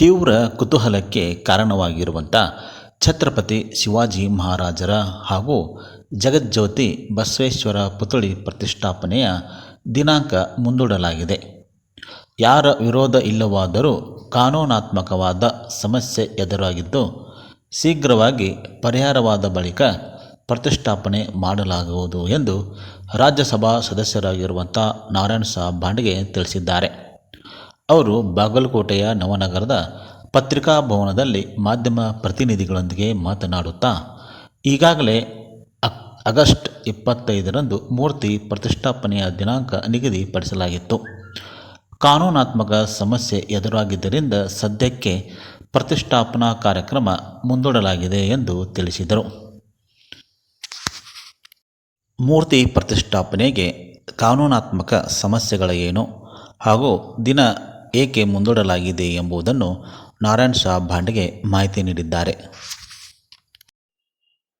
ತೀವ್ರ ಕುತೂಹಲಕ್ಕೆ ಕಾರಣವಾಗಿರುವಂಥ ಛತ್ರಪತಿ ಶಿವಾಜಿ ಮಹಾರಾಜರ ಹಾಗೂ ಜಗಜ್ಯೋತಿ ಬಸವೇಶ್ವರ ಪುತ್ಥಳಿ ಪ್ರತಿಷ್ಠಾಪನೆಯ ದಿನಾಂಕ ಮುಂದೂಡಲಾಗಿದೆ. ಯಾರ ವಿರೋಧ ಇಲ್ಲವಾದರೂ ಕಾನೂನಾತ್ಮಕವಾದ ಸಮಸ್ಯೆ ಎದುರಾಗಿದ್ದು, ಶೀಘ್ರವಾಗಿ ಪರಿಹಾರವಾದ ಬಳಿಕ ಪ್ರತಿಷ್ಠಾಪನೆ ಮಾಡಲಾಗುವುದು ಎಂದು ರಾಜ್ಯಸಭಾ ಸದಸ್ಯರಾಗಿರುವಂಥ ನಾರಾಯಣ ಸಾಬ್ ಭಾಂಡ್ಗೆ ತಿಳಿಸಿದ್ದಾರೆ. ಅವರು ಬಾಗಲಕೋಟೆಯ ನವನಗರದ ಪತ್ರಿಕಾ ಭವನದಲ್ಲಿ ಮಾಧ್ಯಮ ಪ್ರತಿನಿಧಿಗಳೊಂದಿಗೆ ಮಾತನಾಡುತ್ತಾ, ಈಗಾಗಲೇ ಅಕ್, ಆಗಸ್ಟ್ ಇಪ್ಪತ್ತೈದರಂದು ಮೂರ್ತಿ ಪ್ರತಿಷ್ಠಾಪನೆಯ ದಿನಾಂಕ ನಿಗದಿಪಡಿಸಲಾಗಿತ್ತು. ಕಾನೂನಾತ್ಮಕ ಸಮಸ್ಯೆ ಎದುರಾಗಿದ್ದರಿಂದ ಸದ್ಯಕ್ಕೆ ಪ್ರತಿಷ್ಠಾಪನಾ ಕಾರ್ಯಕ್ರಮ ಮುಂದೂಡಲಾಗಿದೆ ಎಂದು ತಿಳಿಸಿದರು. ಮೂರ್ತಿ ಪ್ರತಿಷ್ಠಾಪನೆಗೆ ಕಾನೂನಾತ್ಮಕ ಸಮಸ್ಯೆಗಳೇನು ಹಾಗೂ ದಿನ ಏಕೆ ಮುಂದೂಡಲಾಗಿದೆ ಎಂಬುದನ್ನು ನಾರಾಯಣ್ ಸಾಹಬ್ ಭಾಂಡೆಗೆ ಮಾಹಿತಿ ನೀಡಿದ್ದಾರೆ.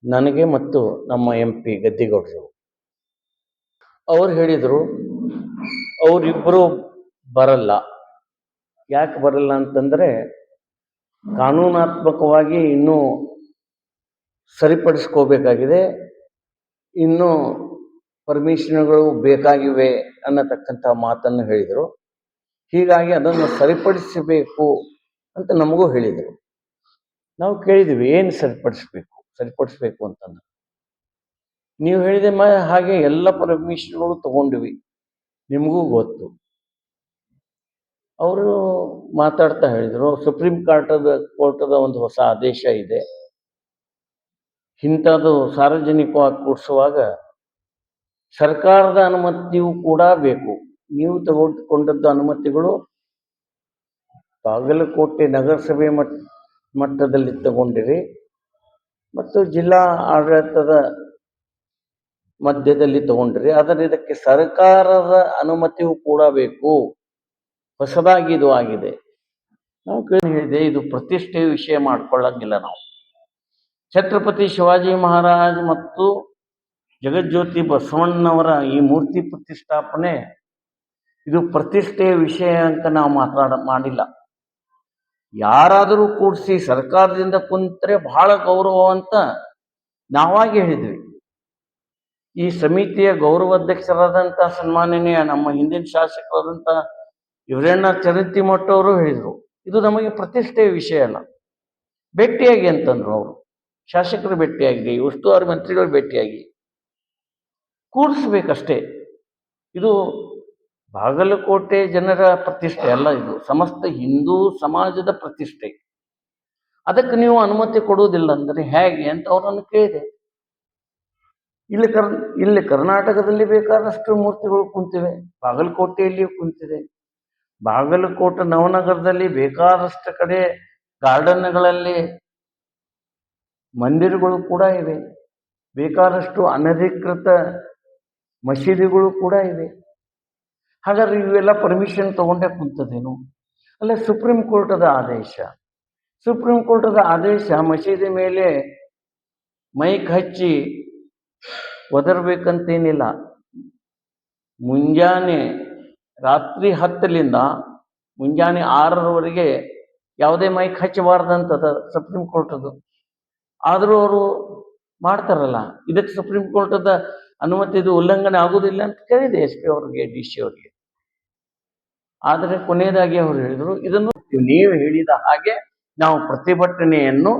ನನಗೆ ಮತ್ತು ನಮ್ಮ ಎಂ ಪಿ ಗದ್ದಿಗೌಡರು, ಅವ್ರು ಹೇಳಿದರು ಅವರಿಬ್ಬರು ಬರಲ್ಲ. ಯಾಕೆ ಬರಲ್ಲ ಅಂತಂದರೆ, ಕಾನೂನಾತ್ಮಕವಾಗಿ ಇನ್ನೂ ಸರಿಪಡಿಸ್ಕೋಬೇಕಾಗಿದೆ. ಇನ್ನೂ ಪರ್ಮಿಷನ್ಗಳು ಬೇಕಾಗಿವೆ ಅನ್ನತಕ್ಕಂಥ ಮಾತನ್ನು ಹೇಳಿದರು. ಹೀಗಾಗಿ ಅದನ್ನು ಸರಿಪಡಿಸಬೇಕು ಅಂತ ನಮಗೂ ಹೇಳಿದರು. ನಾವು ಕೇಳಿದ್ವಿ, ಏನು ಸರಿಪಡಿಸ್ಬೇಕು? ಸರಿಪಡಿಸ್ಬೇಕು ಅಂತಂದ್ರೆ ನೀವು ಹೇಳಿದ ಮ, ಹಾಗೆ ಎಲ್ಲ ಪರ್ಮಿಷನ್ಗಳು ತಗೊಂಡ್ವಿ. ನಿಮಗೂ ಗೊತ್ತು. ಅವರು ಮಾತಾಡ್ತಾ ಹೇಳಿದರು, ಸುಪ್ರೀಂ ಕೋರ್ಟದ ಕೋರ್ಟದ ಒಂದು ಹೊಸ ಆದೇಶ ಇದೆ. ಇಂಥದ್ದು ಸಾರ್ವಜನಿಕವಾಗಿ ಕೂಡಿಸುವಾಗ ಸರ್ಕಾರದ ಅನುಮತಿಯೂ ಕೂಡ ಬೇಕು. ನೀವು ತೆಗೆದುಕೊಂಡದ್ದು ಅನುಮತಿಗಳು ಬಾಗಲಕೋಟೆ ನಗರಸಭೆ ಮಟ್, ಮಟ್ಟದಲ್ಲಿ ತಗೊಂಡಿರಿ. ಮತ್ತು ಜಿಲ್ಲಾ ಆಡಳಿತದ ಮಧ್ಯದಲ್ಲಿ ತಗೊಂಡ್ರಿ. ಆದರೆ ಇದಕ್ಕೆ ಸರ್ಕಾರದ ಅನುಮತಿಯೂ ಕೂಡ ಬೇಕು. ಹೊಸದಾಗಿ ಇದು ಆಗಿದೆ. ನಾವು ಹೇಳಿದೆ, ಇದು ಪ್ರತಿಷ್ಠೆಯ ವಿಷಯ ಮಾಡ್ಕೊಳ್ಳಂಗಿಲ್ಲ ನಾವು. ಛತ್ರಪತಿ ಶಿವಾಜಿ ಮಹಾರಾಜ್ ಮತ್ತು ಜಗಜ್ಯೋತಿ ಬಸವಣ್ಣನವರ ಈ ಮೂರ್ತಿ ಪ್ರತಿಷ್ಠಾಪನೆ ಇದು ಪ್ರತಿಷ್ಠೆಯ ವಿಷಯ ಅಂತ ನಾವು ಮಾತಾಡ ಮಾಡಿಲ್ಲ. ಯಾರಾದರೂ ಕೂಡಿಸಿ ಸರ್ಕಾರದಿಂದ ಕುಂತ್ರೆ ಬಹಳ ಗೌರವ ಅಂತ ನಾವಾಗಿ ಹೇಳಿದ್ವಿ. ಈ ಸಮಿತಿಯ ಗೌರವಾಧ್ಯಕ್ಷರಾದಂಥ ಸನ್ಮಾನನೀಯ ನಮ್ಮ ಹಿಂದಿನ ಶಾಸಕರಾದಂಥ ಇವರಣ್ಣ ಚರಂತಿಮಠ ಅವರು ಹೇಳಿದರು, ಇದು ನಮಗೆ ಪ್ರತಿಷ್ಠೆಯ ವಿಷಯ ಅಲ್ಲ. ಭೇಟಿಯಾಗಿ ಅಂತಂದ್ರು ಅವರು. ಶಾಸಕರು ಭೇಟಿಯಾಗಿ, ಉಸ್ತುವಾರಿ ಮಂತ್ರಿಗಳು ಭೇಟಿಯಾಗಿ. ಕೂಡಿಸ್ಬೇಕಷ್ಟೇ. ಇದು ಬಾಗಲಕೋಟೆ ಜನರ ಪ್ರತಿಷ್ಠೆ ಅಲ್ಲ ಇದು. ಸಮಸ್ತ ಹಿಂದೂ ಸಮಾಜದ ಪ್ರತಿಷ್ಠೆ. ಅದಕ್ಕೆ ನೀವು ಅನುಮತಿ ಕೊಡುವುದಿಲ್ಲ ಅಂದರೆ ಹೇಗೆ ಅಂತ ಅವರನ್ನು ಕೇಳಿದೆ ಇಲ್ಲಿ ಕರ್, ಇಲ್ಲಿ ಕರ್ನಾಟಕದಲ್ಲಿ ಬೇಕಾದಷ್ಟು ಮೂರ್ತಿಗಳು ಕುಂತಿವೆ. ಬಾಗಲಕೋಟೆಯಲ್ಲಿಯೂ ಕುಂತಿದೆ. ಬಾಗಲಕೋಟೆ ನವನಗರದಲ್ಲಿ ಬೇಕಾದಷ್ಟು ಕಡೆ ಗಾರ್ಡನ್ಗಳಲ್ಲಿ ಮಂದಿರಗಳು ಕೂಡ ಇವೆ. ಬೇಕಾದಷ್ಟು ಅನಧಿಕೃತ ಮಸೀದಿಗಳು ಕೂಡ ಇವೆ. ಹಾಗಾದ್ರೆ ಇವೆಲ್ಲ ಪರ್ಮಿಷನ್ ತೊಗೊಂಡೇ ಕುಂತದೇನು? ಅಲ್ಲ ಸುಪ್ರೀಂ ಕೋರ್ಟದ ಆದೇಶ. ಸುಪ್ರೀಂ ಕೋರ್ಟದ ಆದೇಶ ಮಸೀದಿ ಮೇಲೆ ಮೈಕ್ ಹಚ್ಚಿ, ಒದರ್ಬೇಕಂತೇನಿಲ್ಲ. ಮುಂಜಾನೆ ರಾತ್ರಿ ಹತ್ತಲಿಂದ ಮುಂಜಾನೆ ಆರರವರೆಗೆ ಯಾವುದೇ ಮೈಕ್ ಹಚ್ಚಬಾರ್ದಂತದ ಸುಪ್ರೀಂ ಕೋರ್ಟದು ಆದರೂ ಅವರು ಮಾಡ್ತಾರಲ್ಲ. ಇದಕ್ಕೆ ಸುಪ್ರೀಂ ಕೋರ್ಟದ ಅನುಮತಿದು ಉಲ್ಲಂಘನೆ ಆಗುವುದಿಲ್ಲ ಅಂತ ಕೇಳಿದೆ ಎಸ್ ಪಿ ಅವ್ರಿಗೆ, ಡಿ ಸಿ ಅವ್ರಿಗೆ. ಆದರೆ ಕೊನೆಯದಾಗಿ ಅವರು ಹೇಳಿದರು, ಇದನ್ನು ನೀವು ಹೇಳಿದ ಹಾಗೆ ನಾವು ಪ್ರತಿಭಟನೆಯನ್ನು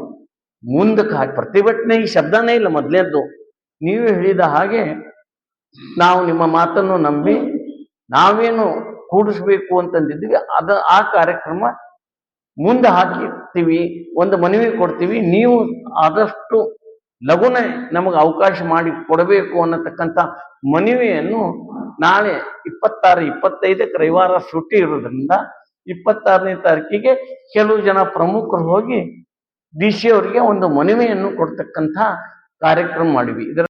ಮುಂದಕ್ಕೆ ಹಾಕಿ, ಪ್ರತಿಭಟನೆ ಈ ಶಬ್ದನೇ ಇಲ್ಲ ಮೊದಲೇದ್ದು. ನೀವು ಹೇಳಿದ ಹಾಗೆ ನಾವು ನಿಮ್ಮ ಮಾತನ್ನು ನಂಬಿ ನಾವೇನು ಕೂಡಿಸ್ಬೇಕು ಅಂತಂದಿದ್ವಿ, ಅದ ಆ ಕಾರ್ಯಕ್ರಮ ಮುಂದೆ ಹಾಕಿರ್ತೀವಿ, ಒಂದು ಮನವಿ ಕೊಡ್ತೀವಿ, ನೀವು ಆದಷ್ಟು ಲಘುನೆ ನಮಗೆ ಅವಕಾಶ ಮಾಡಿ ಕೊಡಬೇಕು ಅನ್ನತಕ್ಕಂಥ ಮನವಿಯನ್ನು ನಾಳೆ ಇಪ್ಪತ್ತಾರು ಇಪ್ಪತ್ತೈದಕ್ಕೆ ರವಿವಾರ ಸುಟ್ಟಿ ಇರೋದ್ರಿಂದ ಇಪ್ಪತ್ತಾರನೇ ತಾರೀಕಿಗೆ ಕೆಲವು ಜನ ಪ್ರಮುಖರು ಹೋಗಿ ಡಿ ಸಿ ಅವರಿಗೆ ಒಂದು ಮನವಿಯನ್ನು ಕೊಡ್ತಕ್ಕಂಥ ಕಾರ್ಯಕ್ರಮ ಮಾಡಿವಿ ಇದರ